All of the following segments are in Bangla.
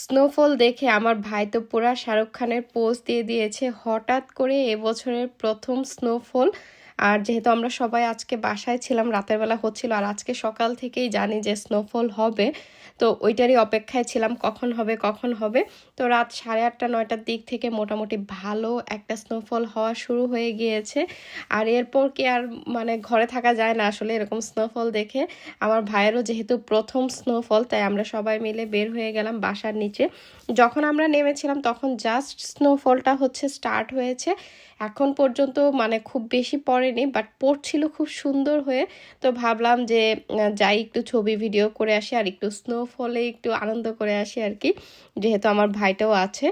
স্নোফল দেখে আমার ভাই তো পুরা শাহরুখ খানের পোজ দিয়ে দিয়েছে, হঠাৎ করে এবছরের প্রথম স্নোফল আর যেহেতু আমরা সবাই আজকে বাসায় ছিলাম, রাতের বেলা হচ্ছিল আর আজকে সকাল থেকেই জানি যে স্নোফল হবে, তো ওইটারই অপেক্ষায় ছিলাম কখন হবে কখন হবে। তো রাত সাড়ে আটটা, নয়টার দিক থেকে মোটামুটি ভালো একটা স্নোফল হওয়া শুরু হয়ে গিয়েছে। আর এরপর কি আর মানে ঘরে থাকা যায় না আসলে এরকম স্নোফল দেখে। আমার ভাইয়েরও যেহেতু প্রথম স্নোফল তাই আমরা সবাই মিলে বের হয়ে গেলাম বাসার নিচে। যখন আমরা নেমেছিলাম তখন জাস্ট স্নোফলটা হচ্ছে স্টার্ট হয়েছে। এখন পর্যন্ত মানে খুব বেশি পড়েনি বাট পড়ছিল খুব সুন্দর হয়ে। তো ভাবলাম যে যাই একটু ছবি ভিডিও করে আসি আর একটু স্নোফলে একটু আনন্দ করে আসি আর কি, যেহেতু আমার ভাইটাও আছে।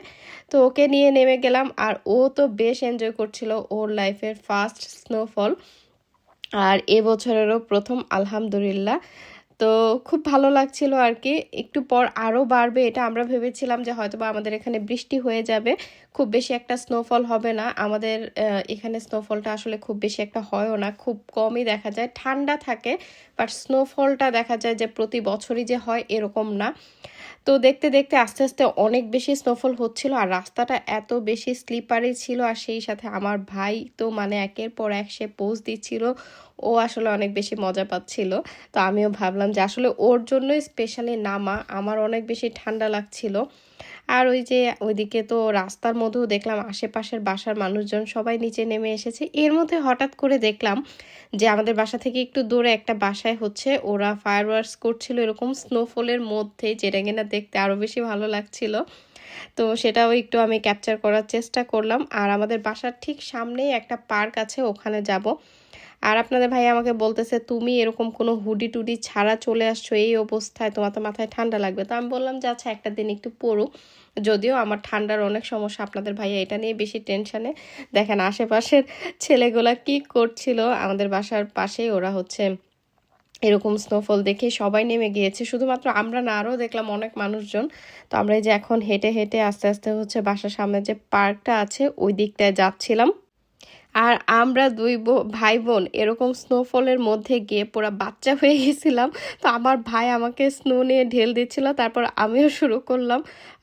তো ওকে নিয়ে নেমে গেলাম আর ও তো বেশ এনজয় করছিল ওর লাইফের ফার্স্ট স্নোফল আর এবছরেরও প্রথম, আলহামদুলিল্লাহ। তো খুব ভালো লাগছিল আর কি একটু পর আরও বাড়বে এটা আমরা ভেবেছিলাম যে হয়তো বা আমাদের এখানে বৃষ্টি হয়ে যাবে। খুব বেশি একটা স্নোফল হবে না। আমাদের এখানে স্নোফলটা আসলে খুব বেশি একটা হয়ও না। খুব কমই দেখা যায়। ঠান্ডা থাকে বাট স্নোফলটা দেখা যায় যে প্রতি বছরই যে হয় এরকম না। তো দেখতে দেখতে আস্তে আস্তে অনেক বেশি স্নোফল হচ্ছিল আর রাস্তাটা এত বেশি স্লিপারি ছিল আর সেই সাথে আমার ভাই তো মানে একের পর এক সে পোজ দিচ্ছিল। ও আসলে অনেক বেশি মজা পাচ্ছিল। তো আমিও ভাবলাম যে আসলে ওর জন্যই স্পেশালি নামা। আমার অনেক বেশি ঠান্ডা লাগছিল। আর ওই যে ওইদিকে তো রাস্তার মধ্যেও দেখলাম আশেপাশের বাসার মানুষজন সবাই নিচে নেমে এসেছে। এর মধ্যে হঠাৎ করে দেখলাম যে আমাদের বাসা থেকে একটু দূরে একটা বাসায় হচ্ছে, ওরা ফায়ার করছিল এরকম স্নোফলের মধ্যে, যেটা কিনা দেখতে আরও বেশি ভালো লাগছিল। তো সেটাও একটু আমি ক্যাপচার করার চেষ্টা করলাম। আর আমাদের বাসার ঠিক সামনেই একটা পার্ক আছে, ওখানে যাব। আর আপনাদের ভাই আমাকে বলতেছে, তুমি এরকম কোনো হুডি টুডি ছাড়া চলে আসছো, এই অবস্থায় তোমার তো মাথায় ঠান্ডা লাগবে। তো আমি বললাম যে আচ্ছা একটা দিন একটু পড়ুক যদিও আমার ঠান্ডার অনেক সমস্যা, আপনাদের ভাইয়া এটা নিয়ে বেশি টেনশানে। দেখেন, আশেপাশের ছেলেগুলা কি করছিল? আমাদের বাসার পাশেই ওরা হচ্ছে এরকম স্নোফল দেখে সবাই নেমে গিয়েছে। শুধুমাত্র আমরা না, আরও দেখলাম অনেক মানুষজন। তো আমরা এই যে এখন হেঁটে হেঁটে আস্তে আস্তে হচ্ছে বাসার সামনে যে পার্কটা আছে, ওই দিকটায় যাচ্ছিলাম। আর আমরা দুই ভাই বোন এরকম স্নোফলের মধ্যে গিয়ে পুরো বাচ্চা হয়ে গেছিলাম। তো আমার ভাই আমাকে স্নো নিয়ে ঢেল দিচ্ছিল, তারপর আমিও শুরু করলাম।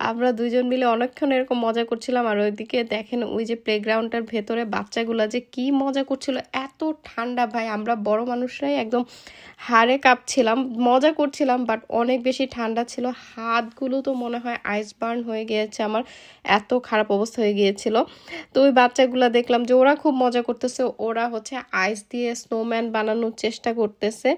আমরা দুজন মিলে অনেকক্ষণ এরকম মজা করছিলাম। আর ওইদিকে দেখেন ওই যে প্লেগ্রাউন্ডটার ভেতরে বাচ্চাগুলো যে কি মজা করছিল, এত ঠান্ডা ভাই। আমরা বড় মানুষরাই একদম হাড়ে কাঁপছিলাম, মজা করছিলাম বাট অনেক বেশি ঠান্ডা ছিল। হাতগুলো তো মনে হয় আইস বার্ন হয়ে গিয়েছে আমার। এত খারাপ অবস্থা হয়ে গিয়েছিল। তো ওই বাচ্চাগুলো দেখলাম যে ওরা খুব মজা করতেছে, ওরা হচ্ছে আইস দিয়ে স্নোম্যান বানানোর চেষ্টা করতেছে।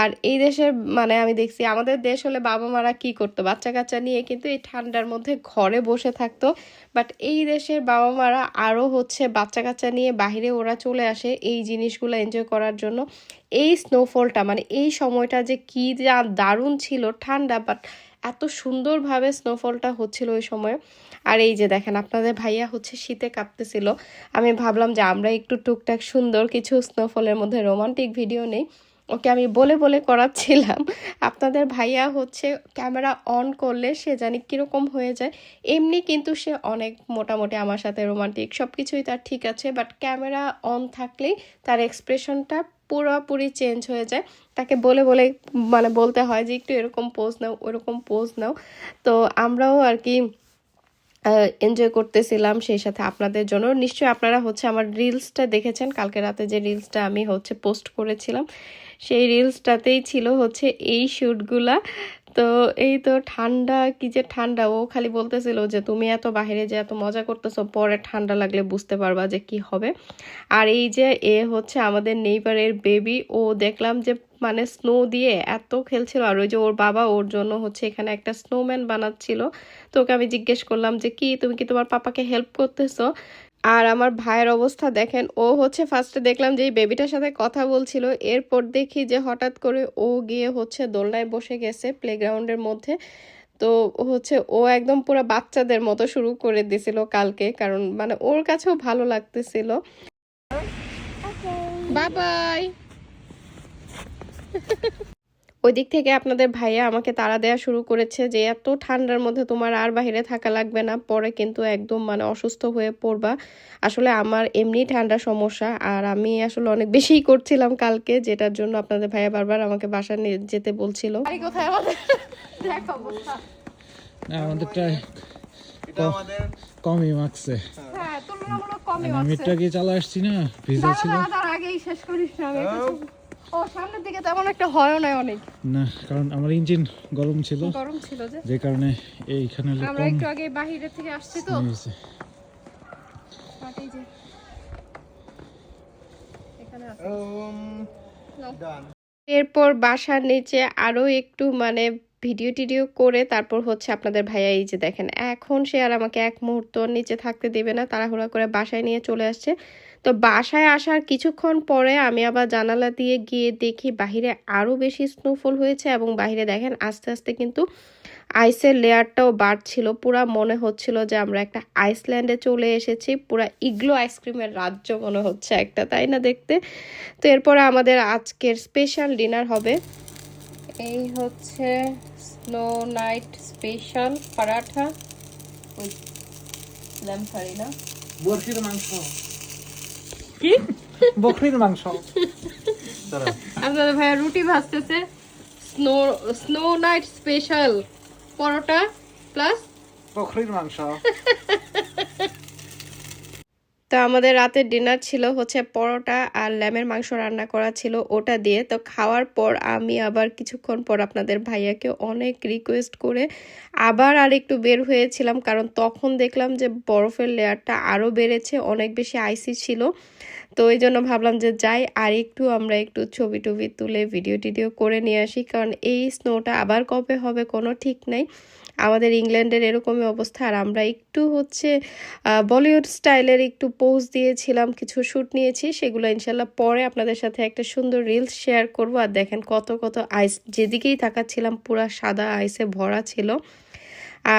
আর এই দেশের মানে আমি দেখছি, আমাদের দেশ হলে বাবা মারা কি করতো? বাচ্চা কাচ্চা নিয়ে কিন্তু এই ঠান্ডার মধ্যে ঘরে বসে থাকতো। বাট এই দেশের বাবা মারা আরও হচ্ছে বাচ্চা কাচ্চা নিয়ে বাইরে ওরা চলে আসে এই জিনিসগুলো এনজয় করার জন্য। এই স্নোফলটা মানে এই সময়টা যে কি যা দারুণ ছিল ঠান্ডা বাট এত সুন্দরভাবে স্নোফলটা হচ্ছিল ওই সময়। আর এই যে দেখেন, আপনাদের ভাইয়া হচ্ছে শীতে কাঁপতেছিল। আমি ভাবলাম যে আমরা একটু টুকটাক সুন্দর কিছু স্নোফলের মধ্যে রোমান্টিক ভিডিও নেই। ওকে আমি বলে বলে করাচ্ছিলাম। আপনাদের ভাইয়া হচ্ছে ক্যামেরা অন করলে সে জানি কীরকম হয়ে যায়। এমনি কিন্তু সে অনেক মোটামুটি আমার সাথে রোমান্টিক সব কিছুই তার ঠিক আছে বাট ক্যামেরা অন থাকলেই তার এক্সপ্রেশনটা পুরোপুরি চেঞ্জ হয়ে যায়। তাকে বলে বলে মানে বলতে হয় যে, একটু এরকম পোজ নাও, ওরকম পোজ নাও। তো আমরাও আর কি এনজয় করতেছিলাম সেই সাথে আপনাদের জন্য। নিশ্চয়ই আপনারা হচ্ছে আমার রিলসটা দেখেছেন। কালকে রাতে যে রিলসটা আমি হচ্ছে পোস্ট করেছিলাম, সেই রিলসটাতেই ছিল হচ্ছে এই শ্যুটগুলা তো এই তো ঠান্ডা, কি যে ঠান্ডা, ও খালি বলতেছিল যে তুমি এত বাইরে যে এত মজা করতেছো, পরে ঠান্ডা লাগলে বুঝতে পারবা যে কি হবে। আর এই যে এ হচ্ছে আমাদের নেইবারের বেবি ও দেখলাম যে মানে স্নো দিয়ে এত খেলছিল। আর ওই যে ওর বাবা ওর জন্য হচ্ছে এখানে একটা স্নোম্যান বানাচ্ছিল। তো ওকে আমি জিজ্ঞেস করলাম যে কি, তুমি কি তোমার পাপাকে হেল্প করতেছো? আর আমার ভাইয়ের অবস্থা দেখেন ও হচ্ছে ফার্স্টে দেখলাম যে এই বেবিটার সাথে কথা বলছিল এরপর দেখি যে হঠাৎ করে ও গিয়ে হচ্ছে দোলনায় বসে গেছে প্লেগ্রাউন্ডের মধ্যে। তো হচ্ছে ও একদম পুরো বাচ্চাদের মতো শুরু করে দিছিল কালকে কারণ মানে ওর কাছেও ভালো লাগতেছিল। বাই বাই ওই দিক থেকে আপনাদের ভাইয়া আমাকে তাড়া দেওয়া শুরু করেছে যে এত ঠান্ডার মধ্যে তোমার আর বাইরে থাকা লাগবে না। পরে কিন্তু একদম মানে অসুস্থ হয়ে পড়বা। আসলে আমার এমনি ঠান্ডা সমস্যা আর আমি আসলে অনেক বেশিই করছিলাম কালকে যেটার জন্য আপনাদের ভাইয়া বারবার আমাকে বাসা নিয়ে যেতে বলছিল। বাড়ি কোথায় আমাদের? না আমাদের কমই মাখছে হ্যাঁ কমই চালা আসছি না ভিজা ছিল। শেষ করিস না ও সামনের দিকে তেমন একটা হয়ও অনেক। না কারণ আমার ইঞ্জিন গরম ছিল। গরম ছিল যে। যে কারণে এইখানে আমরা একটু আগে বাইরে থেকে আসছি তো। আছে। এরপর বাসার নিচে আরও একটু মানে ভিডিও টিডিও করে তারপর হচ্ছে আপনাদের ভাইয়া এই যে দেখেন, এখন সে আর আমাকে এক মুহূর্ত নিচে থাকতে দেবে না, তাড়াহুড়া করে বাসায় নিয়ে চলে আসছে। তো বাসায় আসার কিছুক্ষণ পরে আমি আবার জানালা দিয়ে গিয়ে দেখি বাহিরে আরও বেশি স্নোফল হয়েছে এবং বাহিরে দেখেন আস্তে আস্তে কিন্তু আইসের লেয়ারটাও বাড়ছিল। পুরা মনে হচ্ছিল যে আমরা একটা আইসল্যান্ডে চলে এসেছি, পুরা ইগলো আইসক্রিমের রাজ্য মনে হচ্ছে একটা, তাই না দেখতে? তো এরপরে আমাদের আজকের স্পেশাল ডিনার হবে। এই হচ্ছে snow night special paratha with lamb curry না? বরফির মাংস। কি? বকরির মাংস। আপনাদের ভাইয়া রুটি ভাজতেছে। Snow snow night special paratha plus বকরির মাংস। তো আমাদের রাতের ডিনার ছিল হচ্ছে পরোটা আর ল্যামের মাংস রান্না করা ছিল ওটা দিয়ে। তো খাওয়ার পর আমি আবার কিছুক্ষণ পর আপনাদের ভাইয়াকে অনেক রিকোয়েস্ট করে আবার আর একটু বের হয়েছিলাম কারণ তখন দেখলাম যে বরফের লেয়ারটা আরও বেড়েছে, অনেক বেশি আইসি ছিল। তো ওই জন্য ভাবলাম যে যাই, আর একটু আমরা একটু ছবি টবি তুলে ভিডিও টিডিও করে নিয়ে আসি কারণ এই স্নোটা আবার কবে হবে কোনো ঠিক নাই। আমাদের ইংল্যান্ডের এরকমই অবস্থা। আর আমরা একটু হচ্ছে বলিউড স্টাইলের একটু পোজ দিয়েছিলাম, কিছু শ্যুট নিয়েছি, সেগুলো ইনশাল্লাহ পরে আপনাদের সাথে একটা সুন্দর রিলস শেয়ার করব। আর দেখেন কত কত আইস যেদিকেই তাকাচ্ছিলাম, পুরা সাদা আইসে ভরা ছিল।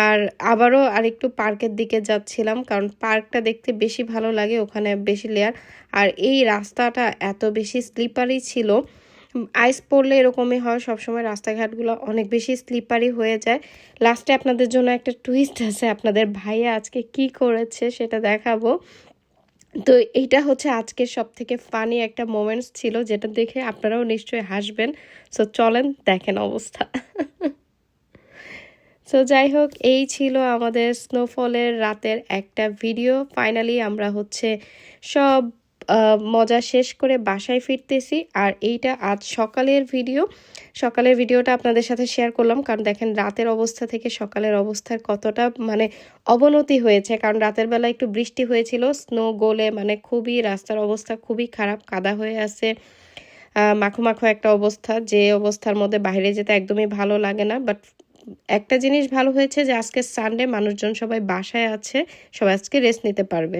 আর আবারও আরেকটু পার্কের দিকে যাচ্ছিলাম, কারণ পার্কটা দেখতে বেশি ভালো লাগে, ওখানে বেশি লেয়ার আর এই রাস্তাটা এত বেশি স্লিপারি ছিল আইস পড়লে এরকমই হয়, সবসময় রাস্তাঘাটগুলো অনেক বেশি স্লিপারি হয়ে যায়। লাস্টে আপনাদের জন্য একটা টুইস্ট আছে, আপনাদের ভাইয়া আজকে কি করেছে সেটা দেখাবো। তো এইটা হচ্ছে আজকের সব থেকে ফানি একটা মোমেন্টস ছিল, যেটা দেখে আপনারাও নিশ্চয়ই হাসবেন। সো চলেন, দেখেন অবস্থা। সো যাই হোক, এই ছিল আমাদের স্নোফলের রাতের একটা ভিডিও ফাইনালি আমরা হচ্ছে সব মজা শেষ করে বাসায় ফিরতেছি। আর এইটা আজ সকালের ভিডিও। সকালের ভিডিওটা আপনাদের সাথে শেয়ার করলাম। কারণ দেখেন, রাতের অবস্থা থেকে সকালের অবস্থার কতটা মানে অবনতি হয়েছে। কারণ রাতের বেলা একটু বৃষ্টি হয়েছিল। স্নো গোলে মানে খুবই রাস্তার অবস্থা খুবই খারাপ, কাদা হয়ে আছে। মাখো মাখো একটা অবস্থা। যে অবস্থার মধ্যে বাইরে যেতে একদমই ভালো লাগে না। বাট একটা জিনিস ভালো হয়েছে যে, আজকে সানডে মানুষজন সবাই বাসায় আছে। সবাই আজকে রেস্ট নিতে পারবে।